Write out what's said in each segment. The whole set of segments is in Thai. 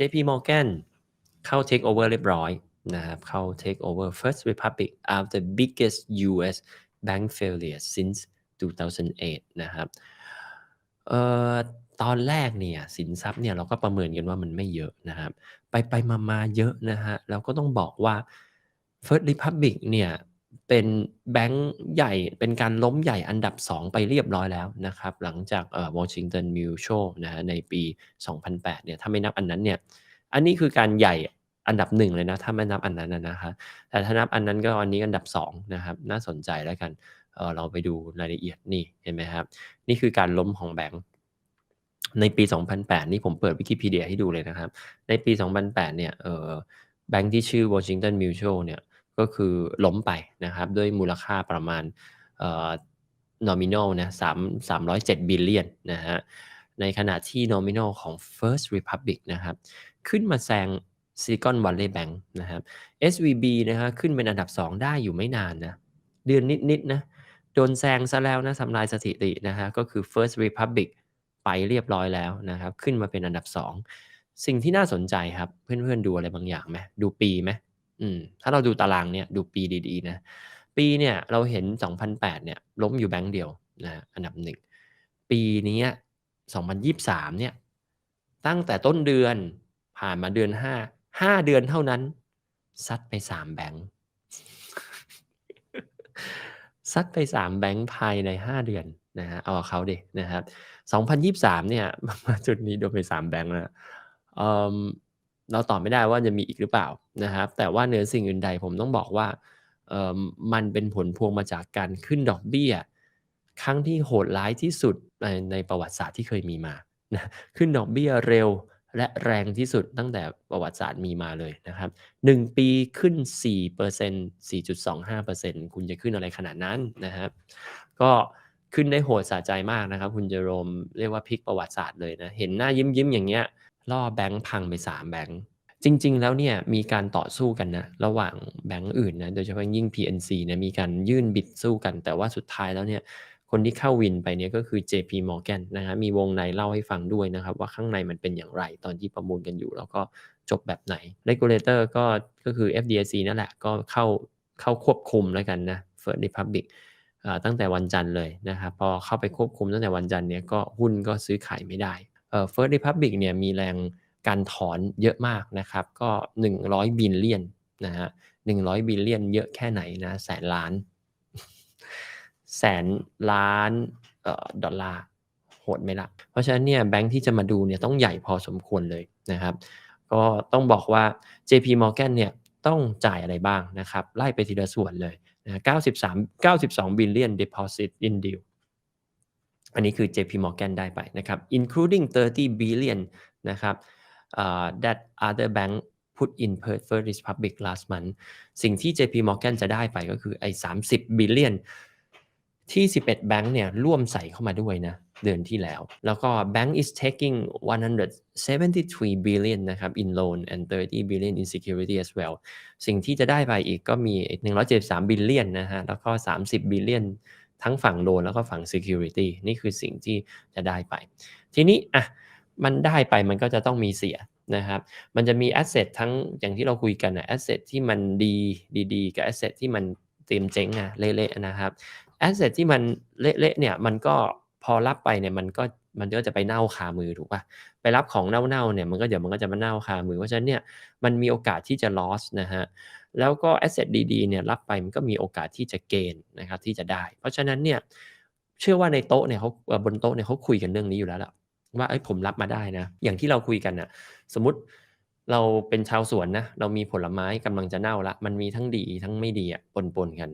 JP Morgan เข้า take over เรียบร้อยนะครับเข้า take over First Republic after biggest US bank failure since 2008 นะครับเอ่อตอนแรกเนี่ยสินทรัพย์เนี่ยเราก็ประเมินกันว่ามันไม่เยอะนะครับ ไปไปมามาเยอะนะฮะแล้วก็ต้องบอกว่า First Republic เนี่ย เป็นแบงก์ใหญ่เป็นการล้มใหญ่อันดับ 2 ไปเรียบร้อยแล้วนะครับ หลังจากเอ่อ Washington Mutual นะฮะในปี 2008เนี่ยถ้าไม่นับอันนั้นเนี่ยอันนี้คือการใหญ่อันดับหนึ่งเลยนะ ถ้าไม่นับอันนั้นนะนะครับแต่ถ้านับอันนั้นก็อันนี้อันดับ2นะครับน่าสนใจแล้วกันเออเราไปดูรายละเอียดนี่เห็นไหมครับ นี่คือการล้มของแบงก์ในปี 2008 นี่ผมเปิดวิกิพีเดียให้ดูเลยนะครับ ในปี 2008 เนี่ยเออแบงก์ที่ชื่อ Washington Mutual เนี่ย ก็คือล้มไปนะครับด้วยมูลค่าประมาณเอ่อ nominal นะ3 307 billion นนะฮะในขณะที่ nominal ของ First Republic นะครับขึ้นมาแซง Silicon Valley Bank นะครับ SVB นะฮะขึ้นเป็นอันดับ 2 ได้อยู่ไม่นานนะเดือนนิดๆนะโดนแซงซะแล้วนะทำลายสถิตินะฮะก็คือ First Republic ไปเรียบร้อยแล้วนะครับขึ้นมาเป็นอันดับ 2 สิ่งที่น่าสนใจครับ เพื่อนๆดูอะไรบางอย่างไหมดูปีไหม อืมถ้าเราดูตารางเนี่ยดูปีดีๆนะปีเนี่ยเราเห็น 2008 เนี่ยล้มอยู่แบงก์เดียวนะอันดับหนึ่งปีนี้2023 เนี่ยตั้งแต่ต้นเดือนผ่านมาเดือน 5 5 เดือนเท่านั้น ซัดไป 3 แบงก์ซัดไป 3 แบงก์ภายใน 5 เดือนนะฮะเอาเขาดินะครับ2023 เนี่ยมาจุดนี้โดนไป 3 แบงก์แล้ว เราตอบไม่ได้ว่าจะมีอีกหรือเปล่านะครับ แต่ว่าเนือสิ่งอื่นใดผมต้องบอกว่ามันเป็นผลพวงมาจากการขึ้นดอกเบี้ย ครั้งที่โหดร้ายที่สุดในในประวัติศาสตร์ที่เคยมีมานะขึ้นดอกเบี้ยเร็วและแรงที่สุดตั้งแต่ประวัติศาสตร์มีมาเลยนะครับ 1 ปีขึ้น 4% 4.25%คุณจะขึ้นอะไรขนาดนั้นนะครับ ก็ขึ้นได้โหดสะใจมากนะครับ คุณเจโรมเรียกว่าพลิกประวัติศาสตร์เลยนะ เห็นหน้ายิ้มยิ้มอย่างเงี้ย ล่อแบงค์พังไป3แบงค์จริง ๆ แล้วเนี่ยมีการต่อสู้กันนะระหว่างแบงก์อื่นนะโดยเฉพาะยิ่ง PNC เนี่ยมีการยื่นบิดสู้กัน แต่ว่าสุดท้ายแล้วเนี่ยคนที่เข้าวินไปเนี่ยก็คือ JP Morgan นะฮะมีวงในเล่าให้ฟังด้วยนะครับ ว่าข้างในมันเป็นอย่างไรตอนที่ประมูลกันอยู่ แล้วก็จบแบบไหน Regulator ก็ก็คือ FDIC นั่นแหละก็เข้าเข้าควบคุมแล้วกันนะ First Republic ตั้งแต่วันจันทร์เลยนะครับพอเข้าไปควบคุมตั้งแต่วันจันทร์เนี่ยก็หุ้นก็ซื้อขายไม่ได้ เอ่อ First Republic เนี่ยมีแรงการถอนเยอะมากนะครับ ก็ 100 บิลเลียนนะฮะ100บิลเลียนเยอะแค่ไหนนะ แสนล้าน แสนล้านออดอลลาร์โหดไหมละ่ะ เพราะฉะนั้นเนี่ยแบงค์ที่จะมาดูเนี่ยต้องใหญ่พอสมควรเลยนะครับ ก็ต้องบอกว่า JP Morgan เนี่ยต้องจ่ายอะไรบ้างนะครับ ไล่ไปทีละส่วนเลยนะ93 92 billion deposit in deal อันนี้คือ JP Morgan ได้ไปนะครับ including 30 billion นะครับ uh, that other bank put in First Republic last month สิ่งที่ JP Morgan จะได้ไปก็คือไอ้30 billion ที่ 11 แบงค์เนี่ยร่วมใส่เข้ามาด้วยนะ เดือนที่แล้ว แล้วก็ bank is taking 173 billion นะครับ in loan and 30 billion in security as well สิ่งที่จะได้ไปอีกก็มี 173 billion นะฮะ แล้วก็ 30 billion ทั้งฝั่งโลนแล้วก็ฝั่ง security นี่คือสิ่งที่จะได้ไป ทีนี้อะมันได้ไปมันก็จะต้องมีเสียนะครับ มันจะมี asset ทั้งอย่างที่เราคุยกันนะ asset ที่มันดีดีๆกับ asset ที่มันเตรียมเจ๊งอะเละๆนะครับ asset ที่มันเละๆเนี่ยมันก็พอรับไปเนี่ยมันก็มันก็จะไปเน่าคามือถูกปะไปรับของเน่าๆเนี่ยมันก็เดี๋ยวมันก็จะมาเน่าคามือเพราะฉะนั้นเนี่ยมันมีโอกาสที่จะ loss นะฮะ แล้วก็ asset ดีๆเนี่ยรับไปมันก็มีโอกาสที่จะเกณฑ์นะครับที่จะได้ เพราะฉะนั้นเนี่ยเชื่อว่าในโต๊ะเนี่ยเขาบนโต๊ะเนี่ยเขาคุยกันเรื่องนี้อยู่แล้วแหละว่าไอ้ผมรับมาได้นะ อย่างที่เราคุยกันนะสมมติเราเป็นชาวสวนนะเรามีผลไม้กำลังจะเน่าละมันมีทั้งดีทั้งไม่ดีอะปนๆกัน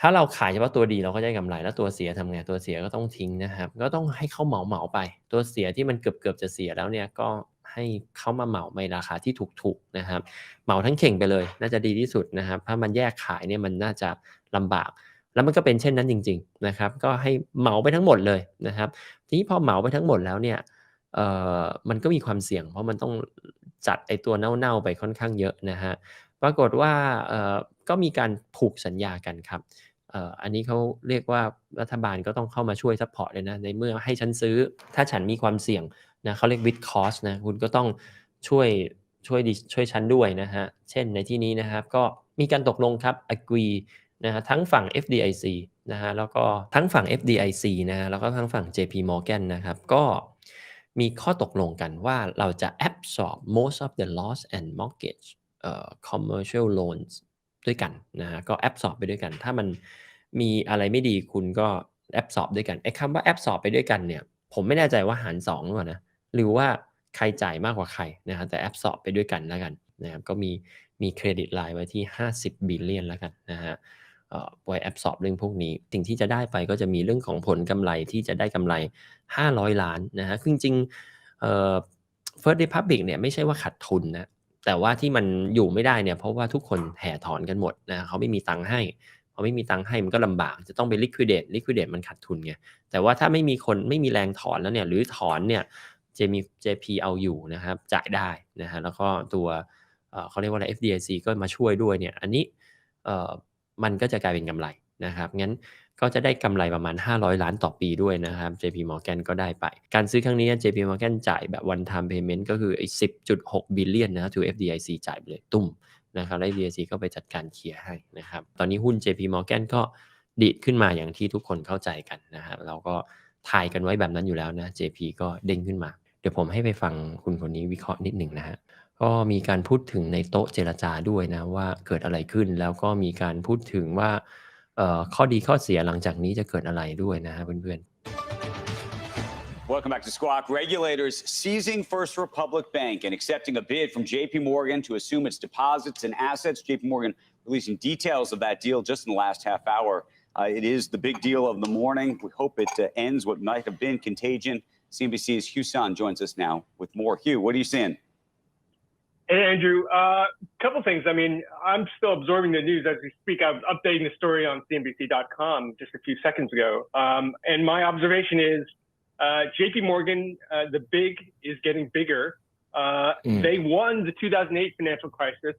ถ้าเราขายเฉพาะตัวดีเราก็ได้กำไรแล้วตัวเสียทำไงตัวเสียก็ต้องทิ้งนะครับ ก็ต้องให้เขาเหมาเหมาไป ตัวเสียที่มันเกือบเกือบจะเสียแล้วเนี่ยก็ ให้เขามาเหมาในราคาที่ถูกๆนะครับเหมาทั้งเข่งไปเลย น่าจะดีที่สุดนะครับถ้ามันแยกขายเนี่ยมันน่าจะลำบาก แล้วมันก็เป็นเช่นนั้นจริงๆนะครับก็ให้เหมาไปทั้งหมดเลยนะครับ ทีนี้พอเหมาไปทั้งหมดแล้วเนี่ยเอ่อมันก็มีความเสี่ยง เพราะมันต้องจัดไอตัวเน่าๆไปค่อนข้างเยอะนะฮะปรากฏว่าเอ่อก็มีการผูกสัญญากันครับเอ่ออันนี้เขาเรียกว่ารัฐบาลก็ต้องเข้ามาช่วยซัพพอร์ตเลยนะในเมื่อให้ฉันซื้อ ถ้าฉันมีความเสี่ยง นะเขาเรียก with cost นะคุณก็ต้องช่วยช่วยดิช่วยฉันด้วยนะฮะ เช่นในที่นี้นะครับก็มีการตกลงครับ agree นะฮะทั้งฝั่ง FDIC นะฮะแล้วก็ทั้งฝั่ง FDIC นะฮะแล้วก็ทั้งฝั่ง JP Morgan นะครับ ก็มีข้อตกลงกันว่าเราจะ absorb most of the loss and mortgage เอ่อ commercial loans ด้วยกันนะฮะก็ absorb ไปด้วยกัน ถ้ามันมีอะไรไม่ดีคุณก็ absorb ด้วยกันไอ้คำว่า absorb ไปด้วยกันเนี่ย ผมไม่แน่ใจว่าหาร2หรือเปล่านะ หรือว่าใครจ่ายมากกว่าใครนะครับแต่ absorb ไปด้วยกันแล้วกันนะครับก็มีมีเครดิตไลน์ไว้ที่ 50บิลเลียนแล้วกันนะฮะเอ่อไว้ absorb เรื่องพวกนี้ สิ่งที่จะได้ไปก็จะมีเรื่องของผลกำไรที่จะได้กำไร 500 ล้านนะฮะคือจริงๆเอ่อ First Republic เนี่ยไม่ใช่ว่าขาดทุนนะแต่ว่าที่มันอยู่ไม่ได้เนี่ยเพราะว่าทุกคนแห่ถอนกันหมดนะเขาไม่มีตังค์ให้พอไม่มีตังค์ให้มันก็ลำบากจะต้องไป liquidate liquidate มันขาดทุนไงแต่ว่าถ้าไม่มีคนไม่มีแรงถอนแล้วเนี่ยหรือถอนเนี่ย JP JP เอาอยู่นะครับ จ่ายได้นะฮะแล้วก็ตัวเขาเรียกว่าอะไร FDIC ก็มาช่วยด้วยเนี่ยอันนี้มันก็จะกลายเป็นกำไรนะครับงั้นก็จะได้กำไรประมาณ 500 ล้านต่อปีด้วยนะครับ JP Morgan ก็ได้ไป การซื้อครั้งนี้ JP Morgan จ่ายแบบ one time payment ก็คือไอ้10.6บิลเลียนนะครับ to FDIC จ่ายไปเลยตุ้มนะครับแล้ว FDIC ก็ไปจัดการเคลียร์ให้นะครับ ตอนนี้หุ้น JP Morgan ก็ดีดขึ้นมาอย่างที่ทุกคนเข้าใจกันนะครับเราก็ทายกันไว้แบบนั้นอยู่แล้วนะ JP ก็เด้งขึ้นมา เดี๋ยวผมให้ไปฟังคุณคนนี้วิเคราะห์นิดหนึ่งนะฮะก็มีการพูดถึงในโต๊ะเจรจาด้วยนะว่าเกิดอะไรขึ้นแล้วก็มีการพูดถึงว่าข้อดีข้อเสียหลังจากนี้จะเกิดอะไรด้วยนะฮะเพื่อนๆ Welcome back to Squawk. Regulators seizing First Republic Bank and accepting a bid from JP Morgan to assume its deposits and assets. JP Morgan releasing details of that deal just in the last half hour. Uh, it is the big deal of the morning. We hope it uh, ends what might have been contagion. CNBC's Hugh Sun joins us now with more. Hugh, what are you seeing? Hey, Andrew. A uh, couple things. I mean, I'm still absorbing the news as we speak. I was updating the story on CNBC.com just a few seconds ago. Um, and my observation is uh, JP Morgan, uh, the big is getting bigger. Uh, Mm. They won the 2008 financial crisis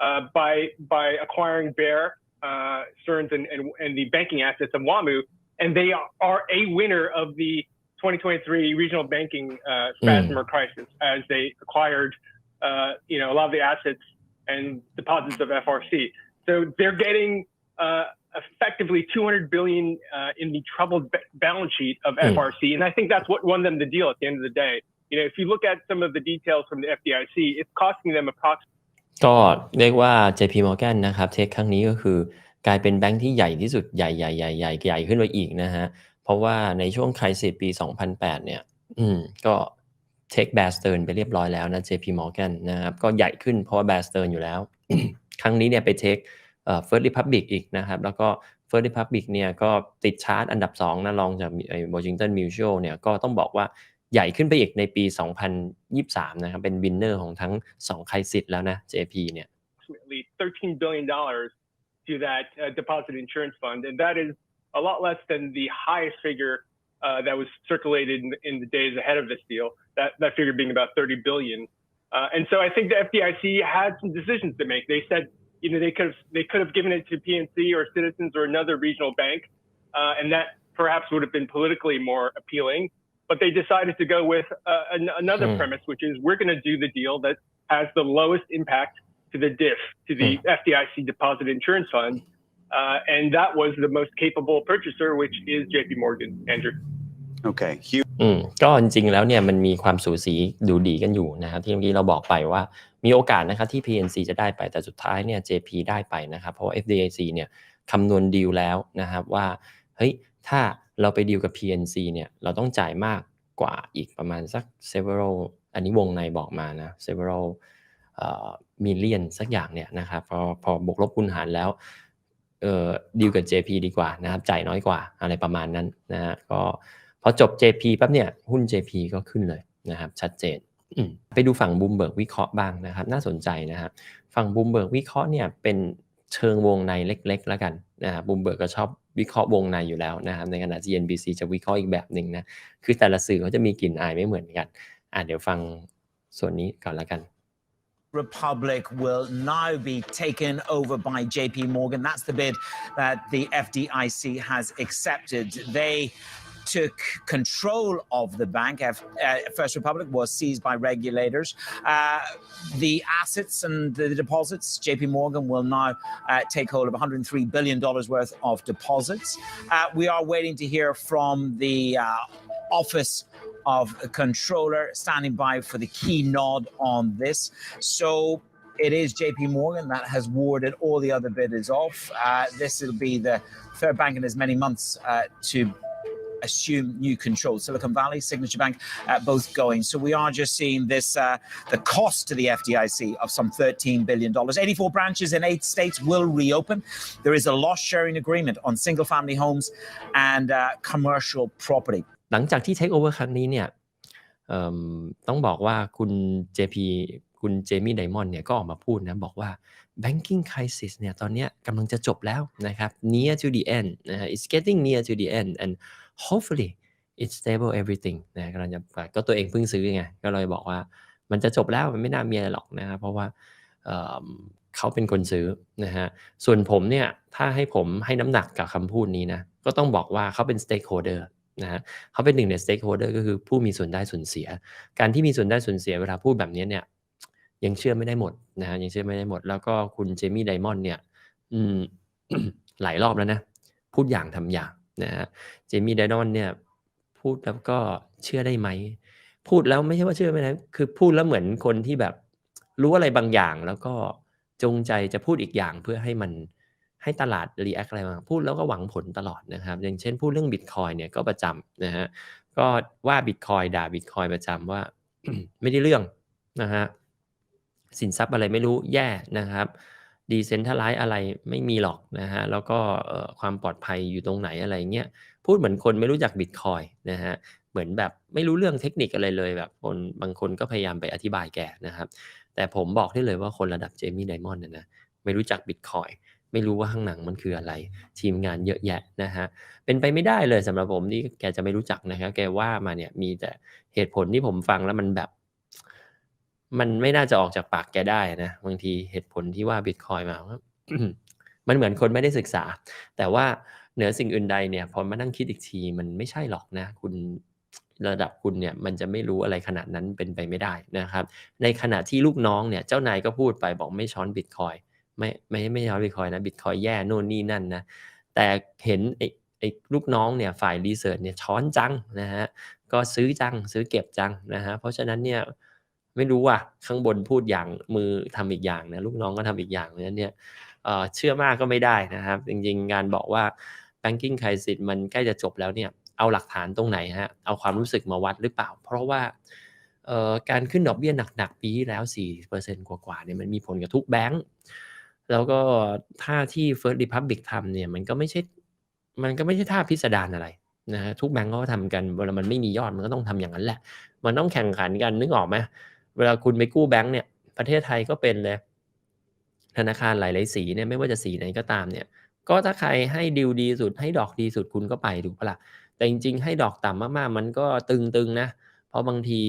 uh, by by acquiring Bear, uh, Stearns, and, and, and the banking assets of WAMU. And they are a winner of the 2023 regional banking uh, spasm or crisis as they acquired uh, you know, a lot of the assets and deposits of FRC. So they're getting uh, effectively 200 billion uh, in the troubled ba- balance sheet of Hmm. FRC, and I think that's what won them the deal at the end of the day. You know, if you look at some of the details from the FDIC, it's costing them approximately ก็เรียกว่า JP Morgan นะครับเทคครั้งนี้ก็คือกลายเป็นแบงค์ที่ใหญ่ที่สุดใหญ่ใหญ่ใหญ่ใหญ่ใหญ่ขึ้นไปอีกนะฮะ เพราะว่าในช่วงไครซิสปี 2008 เนี่ย อืม ก็เทคแบสเต r ร์นไปเรียบร้อยแล้วนะ JP Morgan นะครับ ก็ใหญ่ขึ้นเพราะว่าแบสเต r ร์นอยู่แล้ว ครั้งนี้เนี่ยไปเทคเอ่อ First Republic อีกนะครับ แล้วก็ First Republic เนี่ยก็ติดชาร์ตอันดับ 2นะรองจากไอ้ Washington Mutual เนี่ยก็ต้องบอกว่าใหญ่ขึ้นไปอีกในปี 2023 นะครับ เป็นวินเนอร์ของทั้ง 2 ไครซิสแล้วนะ JP เนี่ย 13 billion dollars to that uh, deposit insurance fund, and that is a lot less than the highest figure uh, that was circulated in, in the days ahead of this deal. That that figure being about 30 billion. Uh, and so I think the FDIC had some decisions to make. They said, you know, they could have they could have given it to PNC or Citizens or another regional bank, uh, and that perhaps would have been politically more appealing. But they decided to go with uh, an, another Hmm. premise, which is we're going to do the deal that has the lowest impact to the DIF, to the FDIC Deposit Insurance Fund, uh, and that was the most capable purchaser, which is J.P. Morgan. Andrew. Okay, Hugh. อืมก็จริงๆแล้วเนี่ยมันมีความสูสีดูดีกันอยู่นะครับที่เมื่อกี้เราบอกไปว่ามีโอกาสนะครับที่ PNC จะได้ไปแต่สุดท้ายเนี่ย JP ได้ไปนะครับ เพราะว่า FDIC เนี่ยคำนวณดีลแล้วนะครับว่าเฮ้ยถ้าเราไปดีลกับ PNC เนี่ยเราต้องจ่ายมากกว่าอีกประมาณสัก several อันนี้วงในบอกมานะ several เอ่อ million สักอย่างเนี่ยนะครับพอพอบวกลบคูณหารแล้วเอ่อดีลกับ JP ดีกว่านะครับจ่ายน้อยกว่าอะไรประมาณนั้นนะฮะก็พอจบ JP ปั๊บเนี่ยหุ้น JP ก็ขึ้นเลยนะครับชัดเจนไปดูฝั่งบูมเบิร์กวิเคราะห์บ้างนะครับน่าสนใจนะครับฝั่งบูมเบิร์กวิเคราะห์เนี่ยเป็นเชิงวงในเล็กๆ แล้วกันนะครับบูมเบิร์กก็ชอบวิเคราะห์วงในอยู่แล้วนะครับในขณะที่ NBC จะวิเคราะห์อีกแบบหนึ่งนะคือแต่ละสื่อเขาจะมีกลิ่นอายไม่เหมือนกันอะเดี๋ยวฟังส่วนนี้ก่อนละกัน Republic will now be taken over by JP Morgan. That's the bid that the FDIC has accepted. They took control of the bank. F- uh, First Republic was seized by regulators. Uh, the assets and the deposits, JP Morgan will now uh, take hold of $103 billion worth of deposits. Uh, we are waiting to hear from the uh, Office of a Controller standing by for the key nod on this. So it is JP Morgan that has warded all the other bidders off. Uh, this will be the third bank in as many months uh, to assume new control. Silicon Valley, Signature Bank, uh, both going. So we are just seeing this uh, the cost to the FDIC of some $13 billion. 84 branches in eight states will reopen. There is a loss sharing agreement on single family homes and uh, commercial property. หลังจากที่ Take Over ครั้งนี้เนี่ยต้องบอกว่าคุณ JP คุณเจมี่ไดมอนด์เนี่ยก็ออกมาพูดนะบอกว่า banking crisis เนี่ยตอนนี้กำลังจะจบแล้วนะครับ near to the end นะฮะ it's getting near to the end and hopefully it's stable everything นะกำลังจะก็ตัวเองเพิ่งซื้อไงก็เลยบอกว่ามันจะจบแล้วมันไม่น่ามีอะไรหรอกนะครับเพราะว่าเเขาเป็นคนซื้อนะฮะส่วนผมเนี่ยถ้าให้ผมให้น้ำหนักกับคำพูดนี้นะก็ต้องบอกว่าเขาเป็น stakeholder นะฮะเขาเป็นหนึ่งใน stakeholder ก็คือผู้มีส่วนได้ส่วนเสีย การที่มีส่วนได้ส่วนเสียเวลาพูดแบบนี้เนี่ยยังเชื่อไม่ได้หมดนะฮะยังเชื่อไม่ได้หมด แล้วก็คุณเจมี่ไดมอนด์เนี่ยอืมหลายรอบแล้วนะพูดอย่างทำอย่างนะฮะเจมี่ไดมอนด์เนี่ยพูดแล้วก็เชื่อได้ไหมพูดแล้วไม่ใช่ว่าเชื่อไม่ได้คือพูดแล้วเหมือนคนที่แบบรู้อะไรบางอย่างแล้วก็จงใจจะพูดอีกอย่างเพื่อให้มัน ให้ตลาดรีแอคอะไรมาพูดแล้วก็หวังผลตลอดนะครับ อย่างเช่นพูดเรื่องบิตคอยเนี่ยก็ประจำนะฮะก็ว่าบิตคอยด่าบิตคอยประจำว่าไม่ได้เรื่องนะฮะสินทรัพย์อะไรไม่รู้แย่นะครับดีเซนทัลไลซ์อะไรไม่มีหรอกนะฮะแล้วก็ความปลอดภัยอยู่ตรงไหนอะไรเงี้ยพูดเหมือนคนไม่รู้จักบิตคอยนะฮะเหมือนแบบไม่รู้เรื่องเทคนิคอะไรเลยแบบคนบางคนก็พยายามไปอธิบายแกนะครับ แต่ผมบอกได้เลยว่าคนระดับเจมี่ไดมอนด์เนี่ยนะไม่รู้จักบิตคอย ไม่รู้ว่าข้างหนังมันคืออะไร ทีมงานเยอะแยะนะฮะเป็นไปไม่ได้เลยสำหรับผมที่แกจะไม่รู้จักนะครับแกว่ามาเนี่ยมีแต่เหตุผลที่ผมฟังแล้วมันแบบ มันไม่น่าจะออกจากปากแกได้นะบางทีเหตุผลที่ว่าบิตคอยมาว่ามันเหมือนคนไม่ได้ศึกษา แต่ว่าเหนือสิ่งอื่นใดเนี่ยพอมานั่งคิดอีกทีมันไม่ใช่หรอกนะ คุณระดับคุณเนี่ยมันจะไม่รู้อะไรขนาดนั้นเป็นไปไม่ได้นะครับ ในขณะที่ลูกน้องเนี่ยเจ้านายก็พูดไปบอกไม่ช้อนบิตคอย ไม่ไม่ไม่ช้อนบิตคอยนะบิตคอยแย่โน่นนี่นั่นนะแต่เห็นไอ้ไอ้ลูกน้องเนี่ยฝ่ายรีเสิร์ชเนี่ยช้อนจังนะฮะก็ซื้อจังซื้อเก็บจังนะฮะเพราะฉะนั้นเนี่ยไม่รู้ว่าข้างบนพูดอย่างมือทำอีกอย่างนะลูกน้องก็ทำอีกอย่างนั้นเนี่ยเชื่อมากก็ไม่ได้นะครับ จริงๆงานบอกว่า banking crisis มันใกล้จะจบแล้วเนี่ยเอาหลักฐานตรงไหนฮะเอาความรู้สึกมาวัดหรือเปล่า เพราะว่าการขึ้นดอกเบี้ยหนักๆปีที่แล้ว 4%กว่าๆเนี่ยมันมีผลกับทุกแบงก์ แล้วก็ท่าที่ First Republic ทำเนี่ยมันก็ไม่ใช่ มันก็ไม่ใช่ท่าพิสดารอะไรนะฮะทุกแบงก์ก็ทำกันเวลามันไม่มียอดมันก็ต้องทำอย่างนั้นแหละ มันต้องแข่งขันกันนึกออกไหมเวลาคุณไปกู้แบงก์เนี่ยประเทศไทยก็เป็นเลยธนาคารหลายๆสีเนี่ยไม่ว่าจะสีไหนก็ตามเนี่ย ก็ถ้าใครให้ดิวดีสุดให้ดอกดีสุดคุณก็ไปถูกปะล่ะแต่จริงๆให้ดอกต่ำมากๆ มันก็ตึงๆนะ เพราะบางที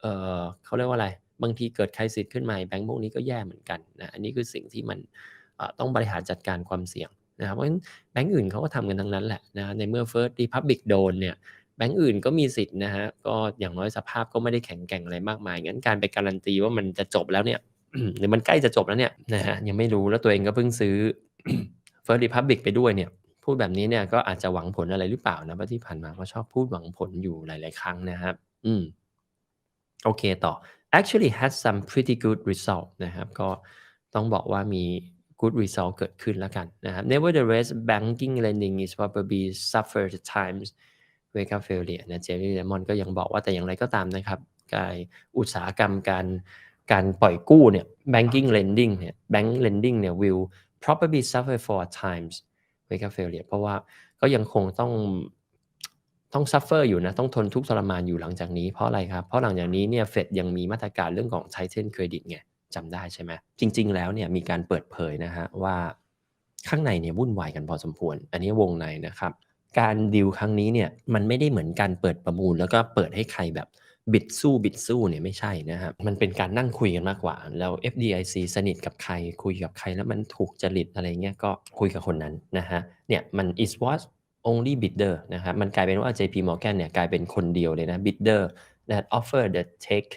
เออเขาเรียกว่าอะไร บางทีเกิดใครสิทธิ์ขึ้นมาแบงก์พวกนี้ก็แย่เหมือนกันนะอันนี้คือสิ่งที่มันต้องบริหารจัดการความเสี่ยงนะครับเพราะฉะนั้นแบงก์อื่นเขาก็ทำกันทั้งนั้นแหละนะในเมื่อ First Republic โดนเนี่ยแบงก์อื่นก็มีสิทธิ์นะฮะก็อย่างน้อยสภาพก็ไม่ได้แข็งแกร่งอะไรมากมายงั้นการไปการันตีว่ามันจะจบแล้วเนี่ยหรือมันใกล้จะจบแล้วเนี่ยนะฮะยังไม่รู้แล้วตัวเองก็เพิ่งซื้อ First Republic ไปด้วยเนี่ยพูดแบบนี้เนี่ยก็อาจจะหวังผลอะไรหรือเปล่านะเพราะที่ผ่านมาก็ชอบพูดหวังผลอยู่หลาย ๆ ครั้งนะครับ อืม โอเคต่อ actually had some pretty good result นะครับ ก็ต้องบอกว่ามี good result เกิดขึ้นแล้วกันนะครับ nevertheless banking lending is probably suffer the times wake up failure นะเจอรี่เลมอนก็ยังบอกว่าแต่อย่างไรก็ตามนะครับการอุตสาหกรรมการการปล่อยกู้เนี่ย banking lending เนี่ย bank lending เนี่ย will probably suffer for times wake up failure เพราะว่าก็ยังคงต้อง ต้อง suffer อยู่นะต้องทนทุกข์ทรมานอยู่หลังจากนี้เพราะอะไรครับ เพราะหลังจากนี้เนี่ยเฟดยังมีมาตรการเรื่องของ tighten credit ไงจำได้ใช่ไหมจริง ๆ แล้วเนี่ยมีการเปิดเผยนะฮะว่าข้างในเนี่ยวุ่นวายกันพอสมควร อันนี้วงในนะครับ การดีลครั้งนี้เนี่ยมันไม่ได้เหมือนการเปิดประมูล แล้วก็เปิดให้ใครแบบบิดสู้บิดสู้เนี่ยไม่ใช่นะครับมันเป็นการนั่งคุยกันมากกว่า แล้ว FDIC สนิทกับใครคุยกับใครแล้วมันถูกจริตอะไรเงี้ยก็คุยกับคนนั้นนะฮะเนี่ยมัน is what only bidder นะครับมันกลายเป็นว่า JP Morgan เนี่ยกลายเป็นคนเดียวเลยนะ bidder that offer the take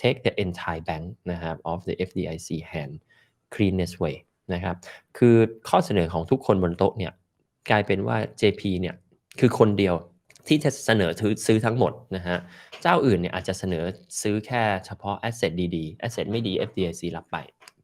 take the entire bank นะครับ of the FDIC hand cleanest way นะครับคือข้อเสนอของทุกคนบนโต๊ะเนี่ยกลายเป็นว่า JP เนี่ยคือคนเดียวที่จะเสนอซื้อทั้งหมดนะฮะ เจ้าอื่นเนี่ยอาจจะเสนอซื้อแค่เฉพาะ asset ดีๆ asset ไม่ดี FDIC รับไป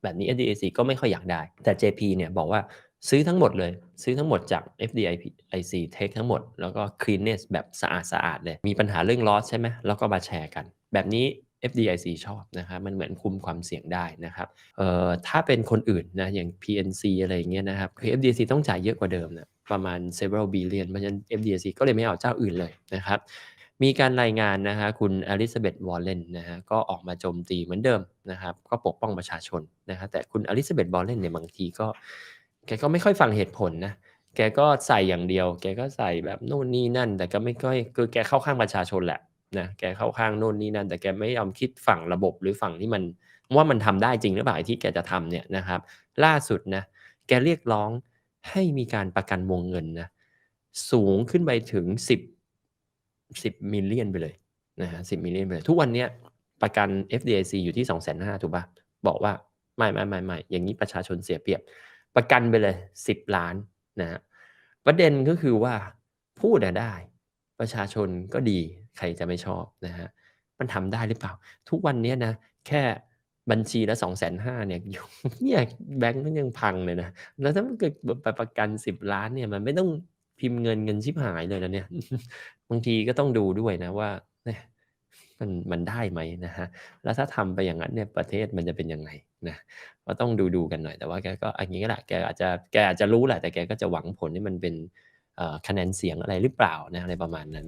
แบบนี้ FDIC ก็ไม่ค่อยอยากได้ แต่ JP เนี่ยบอกว่า ซื้อทั้งหมดเลย ซื้อทั้งหมดจาก FDIC take ทั้งหมด แล้วก็ cleanness แบบสะอาดสะอาดเลย มีปัญหาเรื่อง loss ใช่ไหมแล้วก็มาแชร์กัน แบบนี้ FDIC ชอบนะครับมันเหมือนคุมความเสี่ยงได้นะครับเอ่อถ้าเป็นคนอื่นนะอย่าง PNC อะไรอย่างเงี้ยนะครับคือ FDIC ต้องจ่ายเยอะกว่าเดิมนะประมาณ several billion เพราะฉะนั้น FDIC ก็เลยไม่เอาเจ้าอื่นเลยนะครับมีการรายงานนะฮะคุณอลิซาเบธวอลเลนนะฮะก็ออกมาโจมตีเหมือนเดิมนะครับก็ปกป้องประชาชนนะฮะแต่คุณอลิซาเบธวอลเลนเนี่ยบางทีก็ แกก็ไม่ค่อยฟังเหตุผลนะแกก็ใส่อย่างเดียว แกก็ใส่แบบโน่นนี่นั่น แต่ก็ไม่ค่อยคือแกเข้าข้างประชาชนแหละนะแกเข้าข้างโน่นนี่นั่น แต่แกไม่ยอมคิดฝั่งระบบหรือฝั่งที่มันว่ามันทำได้จริงหรือเปล่าที่แกจะทำเนี่ยนะครับ ล่าสุดนะแกเรียกร้องให้มีการประกันวงเงินนะสูงขึ้นไปถึง 10 10มิลเลียนไปเลยนะฮะ10มิลเลียนไปเลยทุกวันเนี้ยประกัน FDIC อยู่ที่ 2 5 0 0 0ถูกป่ะบอกว่าไม่ไม่ไม่ไม่อย่างนี้ประชาชนเสียเปรียบ ประกันไปเลย 10 ล้านนะฮะประเด็นก็คือว่าพูดได้ ประชาชนก็ดีใครจะไม่ชอบนะฮะมันทำได้หรือเปล่า ทุกวันนี้นะแค่บัญชีละ2 5 0 0 0เนี่ยอยู่เนี่ยแบงก์มันยังพังเลยนะ แล้วถ้ามันเกิดไปประกัน10ล้านเนี่ยมันไม่ต้องพิมพ์เงินเงินชิบหายเลยนะเนี่ย บางทีก็ต้องดูด้วยนะว่าเนี่ยมันมันได้ไหมนะฮะ แล้วถ้าทำไปอย่างนั้นเนี่ยประเทศมันจะเป็นยังไง นะก็ต้องดูดูกันหน่อยแต่ว่าแกก็อันนี้แหละแกอาจจะแกอาจจะรู้แหละแต่แกก็จะหวังผลที่มันเป็นคะแนนเสียงอะไรหรือเปล่านะอะไรประมาณนั้น